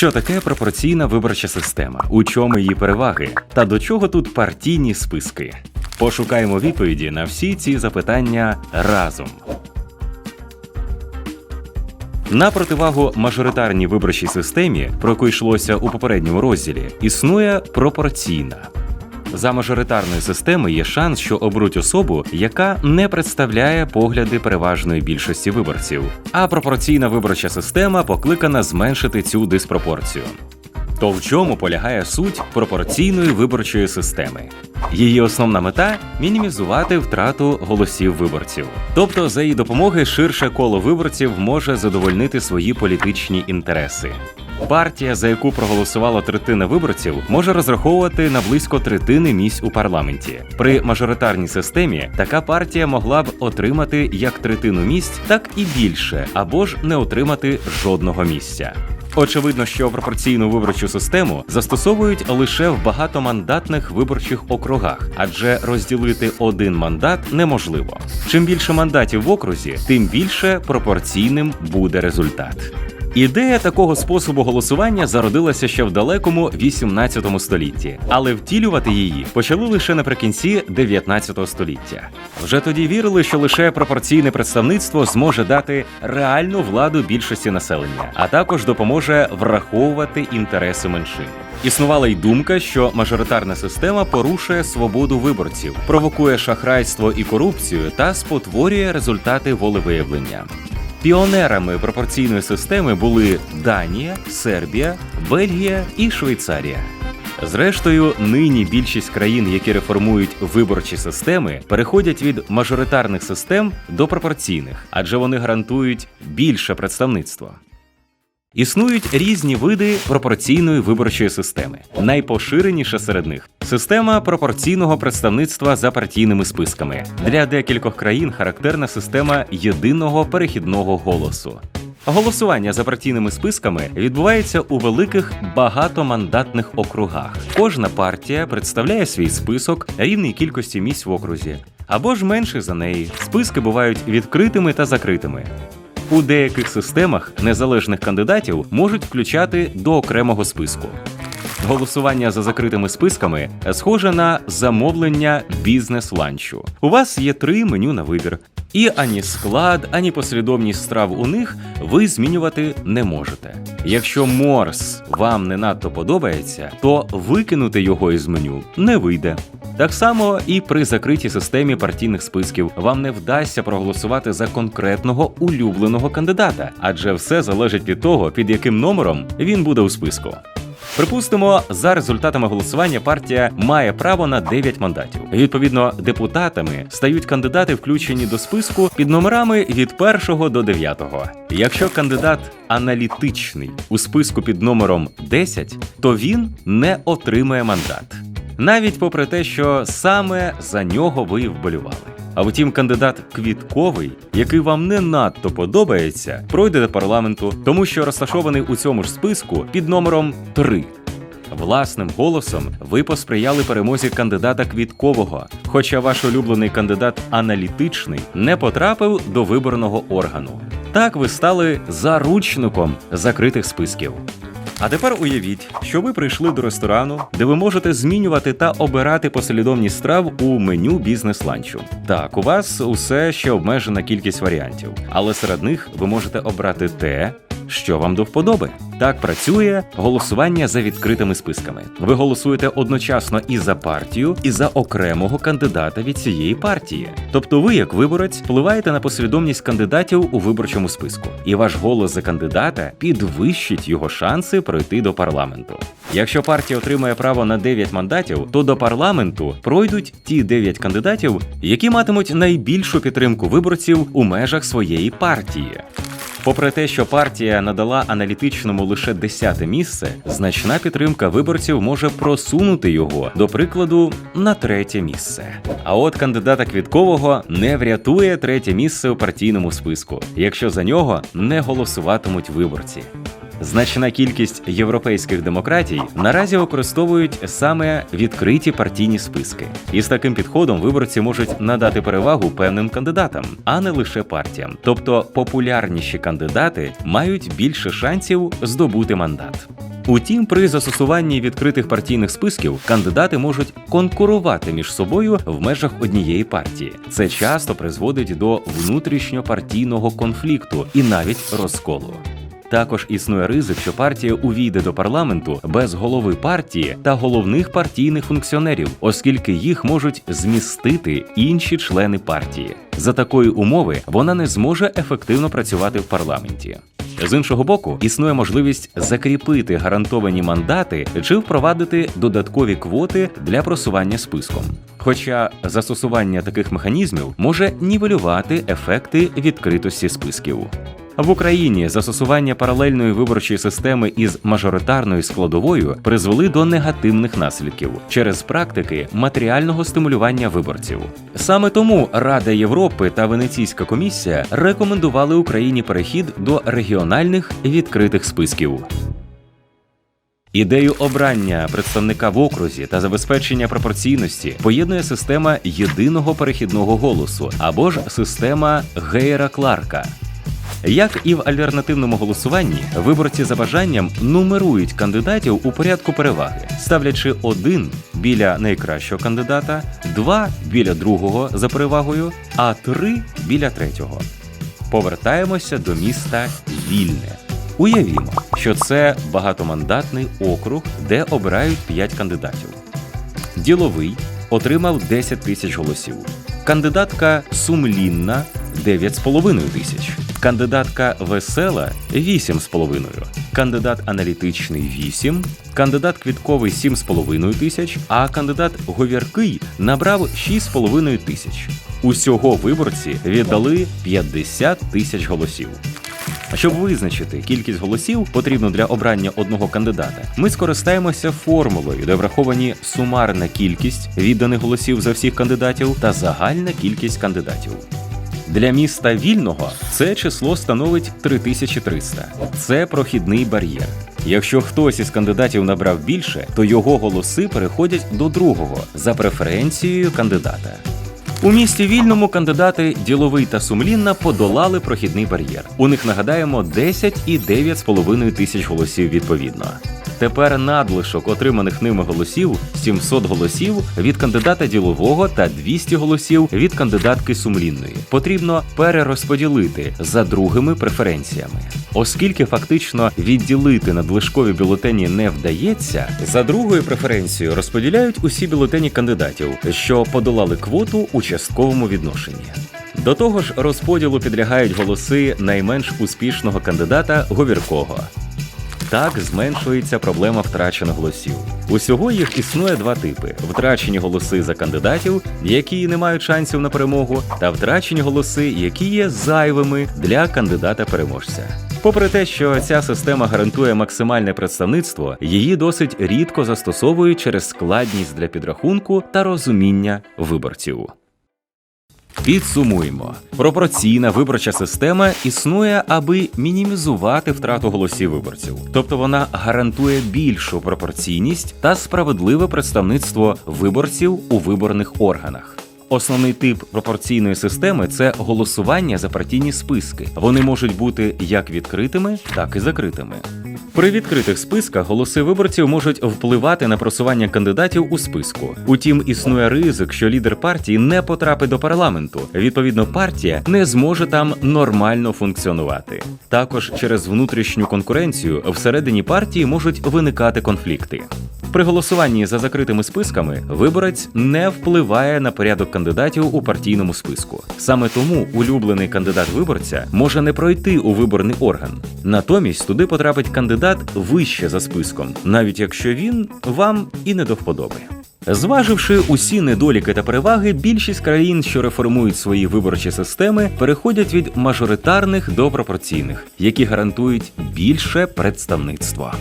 Що таке пропорційна виборча система? У чому її переваги? Та до чого тут партійні списки? Пошукаємо відповіді на всі ці запитання разом. На противагу мажоритарній виборчій системі, про яку йшлося у попередньому розділі, існує пропорційна. За мажоритарною системою є шанс, що оберуть особу, яка не представляє погляди переважної більшості виборців. А пропорційна виборча система покликана зменшити цю диспропорцію. То в чому полягає суть пропорційної виборчої системи? Її основна мета мінімізувати втрату голосів виборців. Тобто, за її допомоги ширше коло виборців може задовольнити свої політичні інтереси. Партія, за яку проголосувала третина виборців, може розраховувати на близько третини місць у парламенті. При мажоритарній системі така партія могла б отримати як третину місць, так і більше, або ж не отримати жодного місця. Очевидно, що пропорційну виборчу систему застосовують лише в багатомандатних виборчих округах, адже розділити один мандат неможливо. Чим більше мандатів в окрузі, тим більше пропорційним буде результат. Ідея такого способу голосування зародилася ще в далекому 18 столітті, але втілювати її почали лише наприкінці 19 століття. Вже тоді вірили, що лише пропорційне представництво зможе дати реальну владу більшості населення, а також допоможе враховувати інтереси меншин. Існувала й думка, що мажоритарна система порушує свободу виборців, провокує шахрайство і корупцію та спотворює результати волевиявлення. Піонерами пропорційної системи були Данія, Сербія, Бельгія і Швейцарія. Зрештою, нині більшість країн, які реформують виборчі системи, переходять від мажоритарних систем до пропорційних, адже вони гарантують більше представництво. Існують різні види пропорційної виборчої системи. Найпоширеніша серед них система пропорційного представництва за партійними списками. Для декількох країн характерна система єдиного перехідного голосу. Голосування за партійними списками відбувається у великих багатомандатних округах. Кожна партія представляє свій список рівній кількості місць в окрузі або ж менше за неї. Списки бувають відкритими та закритими. У деяких системах незалежних кандидатів можуть включати до окремого списку. Голосування за закритими списками схоже на замовлення бізнес-ланчу. У вас є три меню на вибір, і ані склад, ані послідовність страв у них ви змінювати не можете. Якщо морс вам не надто подобається, то викинути його із меню не вийде. Так само і при закритій системі партійних списків вам не вдасться проголосувати за конкретного улюбленого кандидата, адже все залежить від того, під яким номером він буде у списку. Припустимо, за результатами голосування партія має право на 9 мандатів. Відповідно, депутатами стають кандидати, включені до списку під номерами від 1 до 9. Якщо кандидат аналітичний у списку під номером 10, то він не отримає мандат. Навіть попри те, що саме за нього ви вболювали. А втім, кандидат квітковий, який вам не надто подобається, пройде до парламенту, тому що розташований у цьому ж списку під номером 3. Власним голосом ви посприяли перемозі кандидата квіткового, хоча ваш улюблений кандидат аналітичний не потрапив до виборного органу. Так ви стали заручником закритих списків. А тепер уявіть, що ви прийшли до ресторану, де ви можете змінювати та обирати послідовність страв у меню бізнес-ланчу. Так, у вас усе ще обмежена кількість варіантів, але серед них ви можете обрати те, що вам до вподоби. Так працює голосування за відкритими списками. Ви голосуєте одночасно і за партію, і за окремого кандидата від цієї партії. Тобто, ви, як виборець, впливаєте на послідовність кандидатів у виборчому списку, і ваш голос за кандидата підвищить його шанси пройти до парламенту. Якщо партія отримає право на 9 мандатів, то до парламенту пройдуть ті 9 кандидатів, які матимуть найбільшу підтримку виборців у межах своєї партії. Попри те, що партія надала аналітичному лише десяте місце, значна підтримка виборців може просунути його, до прикладу, на третє місце. А от кандидата Квіткового не врятує третє місце у партійному списку, якщо за нього не голосуватимуть виборці. Значна кількість європейських демократій наразі використовують саме відкриті партійні списки, і з таким підходом виборці можуть надати перевагу певним кандидатам, а не лише партіям. Тобто популярніші кандидати мають більше шансів здобути мандат. Утім, при застосуванні відкритих партійних списків кандидати можуть конкурувати між собою в межах однієї партії. Це часто призводить до внутрішньопартійного конфлікту і навіть розколу. Також існує ризик, що партія увійде до парламенту без голови партії та головних партійних функціонерів, оскільки їх можуть змістити інші члени партії. За такої умови вона не зможе ефективно працювати в парламенті. З іншого боку, існує можливість закріпити гарантовані мандати чи впровадити додаткові квоти для просування списком. Хоча застосування таких механізмів може нівелювати ефекти відкритості списків. В Україні застосування паралельної виборчої системи із мажоритарною складовою призвели до негативних наслідків через практики матеріального стимулювання виборців. Саме тому Рада Європи та Венеційська комісія рекомендували Україні перехід до регіональних відкритих списків. Ідею обрання представника в окрузі та забезпечення пропорційності поєднує система єдиного перехідного голосу або ж система Гейра Кларка. Як і в альтернативному голосуванні, виборці за бажанням нумерують кандидатів у порядку переваги, ставлячи один біля найкращого кандидата, два біля другого за перевагою, а три біля третього. Повертаємося до міста Вільне. Уявімо, що це багатомандатний округ, де обирають 5 кандидатів. Діловий отримав 10 тисяч голосів. Кандидатка сумлінна 9,5 тисяч. Кандидатка весела 8,5. Кандидат аналітичний 8. Кандидат квітковий 7,5 тисяч, а кандидат говіркий набрав 6,5 тисяч. Усього виборці віддали 50 тисяч голосів. Щоб визначити кількість голосів, потрібну для обрання одного кандидата, ми скористаємося формулою, де враховані сумарна кількість відданих голосів за всіх кандидатів та загальна кількість кандидатів. Для міста вільного це число становить 3300. Це прохідний бар'єр. Якщо хтось із кандидатів набрав більше, то його голоси переходять до другого за преференцією кандидата. У місті вільному кандидати діловий та сумлінна подолали прохідний бар'єр. У них нагадаємо 10 і 9,5 тисяч голосів відповідно. Тепер надлишок отриманих ними голосів 700 голосів від кандидата ділового та 200 голосів від кандидатки сумлінної. Потрібно перерозподілити за другими преференціями. Оскільки фактично відділити надлишкові бюлетені не вдається, за другою преференцією розподіляють усі бюлетені кандидатів, що подолали квоту у частковому відношенні. До того ж, розподілу підлягають голоси найменш успішного кандидата говіркого. Так зменшується проблема втрачених голосів. Усього їх існує два типи: втрачені голоси за кандидатів, які не мають шансів на перемогу, та втрачені голоси, які є зайвими для кандидата-переможця. Попри те, що ця система гарантує максимальне представництво, її досить рідко застосовують через складність для підрахунку та розуміння виборців. Підсумуємо, пропорційна виборча система існує, аби мінімізувати втрату голосів виборців, тобто вона гарантує більшу пропорційність та справедливе представництво виборців у виборних органах. Основний тип пропорційної системи це голосування за партійні списки. Вони можуть бути як відкритими, так і закритими. При відкритих списках голоси виборців можуть впливати на просування кандидатів у списку. Утім, існує ризик, що лідер партії не потрапить до парламенту. Відповідно, партія не зможе там нормально функціонувати. Також через внутрішню конкуренцію всередині партії можуть виникати конфлікти. При голосуванні за закритими списками виборець не впливає на порядок кандидатів у партійному списку. Саме тому улюблений кандидат виборця може не пройти у виборний орган. Натомість туди потрапить кандидат вище за списком, навіть якщо він вам і не до вподоби. Зваживши усі недоліки та переваги, більшість країн, що реформують свої виборчі системи, переходять від мажоритарних до пропорційних, які гарантують більше представництва.